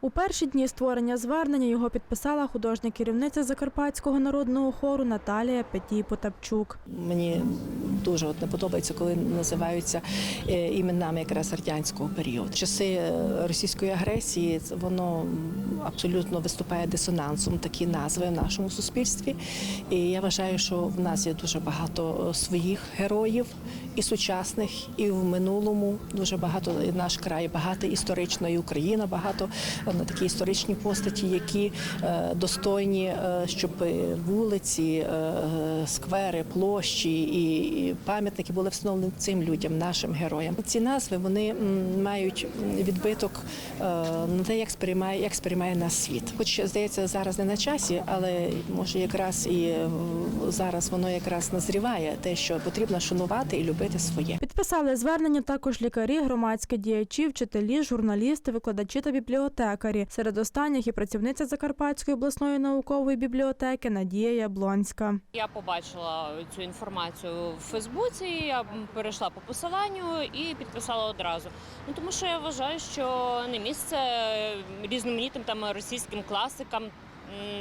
У перші дні створення звернення його підписала художня керівниця Закарпатського народного хору Наталія Петій Потапчук. Мені дуже от не подобається, коли називаються е, іменами якраз радянського періоду. Часи е, російської агресії воно абсолютно виступає дисонансом такі назви в нашому суспільстві. І я вважаю, що в нас є дуже багато е, своїх героїв і сучасних, і в минулому дуже багато наш край багатий історично, Україна багато на такі історичні постаті, які е, достойні, е, щоб вулиці, е, сквери, площі і пам'ятники були встановлені цим людям, нашим героям. Ці назви вони мають відбиток на те, як сприймає, як сприймає нас світ. Хоч здається, зараз не на часі, але може якраз і зараз воно якраз назріває те, що потрібно шанувати і любити своє. Підписали звернення також лікарі, громадські діячі, вчителі, журналісти, викладачі та бібліотекарі. Серед останніх і працівниця Закарпатської обласної наукової бібліотеки Надія Яблонська. Я побачила цю інформацію в Фейсбуці. Я перейшла по посиланню і підписала одразу. Ну тому що я вважаю, що не місце різноманітним там російським класикам.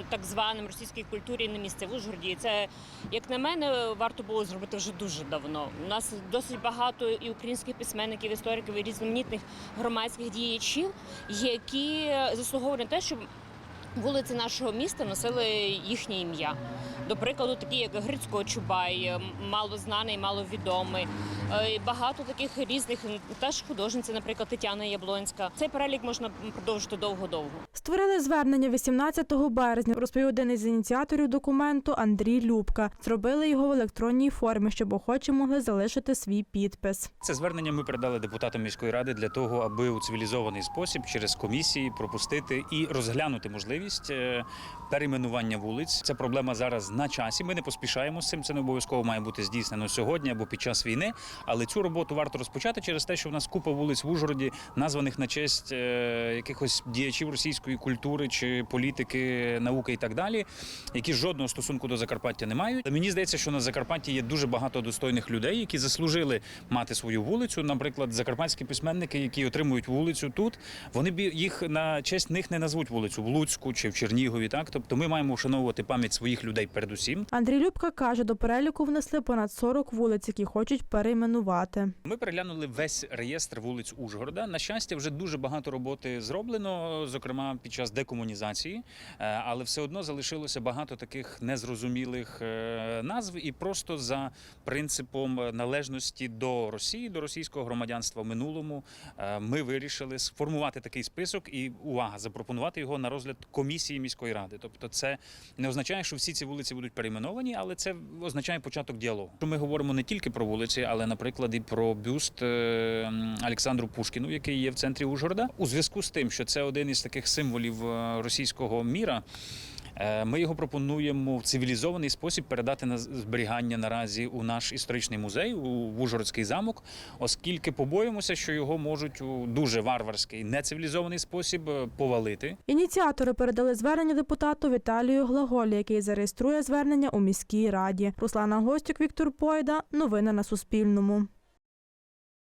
Так званим російській культурі не місце в Ужгороді. Це, як на мене, варто було зробити вже дуже давно. У нас досить багато і українських письменників, істориків, і різноманітних громадських діячів, які заслуговують на те, щоб вулиці нашого міста носили їхнє ім'я. До прикладу, такі як Грицько Чубай, малознаний, маловідомий. Е, Багато таких різних теж художниці, наприклад, Тетяна Яблонська. Цей перелік можна продовжити довго-довго. Створили звернення 18 березня, розповів один із ініціаторів документу Андрій Любка. Зробили його в електронній формі, щоб охочі могли залишити свій підпис. Це звернення ми передали депутатам міської ради для того, аби у цивілізований спосіб через комісії пропустити і розглянути можливість е, перейменування вулиць. Це проблема зараз на часі. Ми не поспішаємо з цим. Це не обов'язково має бути здійснено сьогодні або під час війни. Але цю роботу варто розпочати через те, що в нас купа вулиць в Ужгороді, названих на честь е, якихось діячів російської культури чи політики, науки і так далі, які жодного стосунку до Закарпаття не мають. Мені здається, що на Закарпатті є дуже багато достойних людей, які заслужили мати свою вулицю. Наприклад, закарпатські письменники, які отримують вулицю тут, вони б їх на честь них не назвуть вулицю в Луцьку чи в Чернігові. Так, тобто ми маємо вшановувати пам'ять своїх людей передусім. Андрій Любка каже, до переліку внесли понад 40 вулиць, які хочуть перейменувати. Ми переглянули весь реєстр вулиць Ужгорода. На щастя, вже дуже багато роботи зроблено, зокрема під час декомунізації, Е, але все одно залишилося багато таких незрозумілих е, назв, і просто за принципом належності до Росії, до російського громадянства в минулому, е, ми вирішили сформувати такий список і увага, запропонувати його на розгляд комісії міської ради. Тобто, це не означає, що всі ці вулиці будуть перейменовані, але це означає початок діалогу. Ми говоримо не тільки про вулиці, але, наприклад, і про бюст е, Олександру Пушкіну, який є в центрі Ужгорода. У зв'язку з тим, що це один із таких символів е, російського міра. Е, Ми його пропонуємо в цивілізований спосіб передати на зберігання наразі у наш історичний музей у Ужгородський замок, оскільки побоїмося, що його можуть у дуже варварський нецивілізований спосіб е, повалити. Ініціатори передали звернення депутату Віталію Глаголі, який зареєструє звернення у міській раді. Руслана Гостюк, Віктор Пойда. Новини на Суспільному.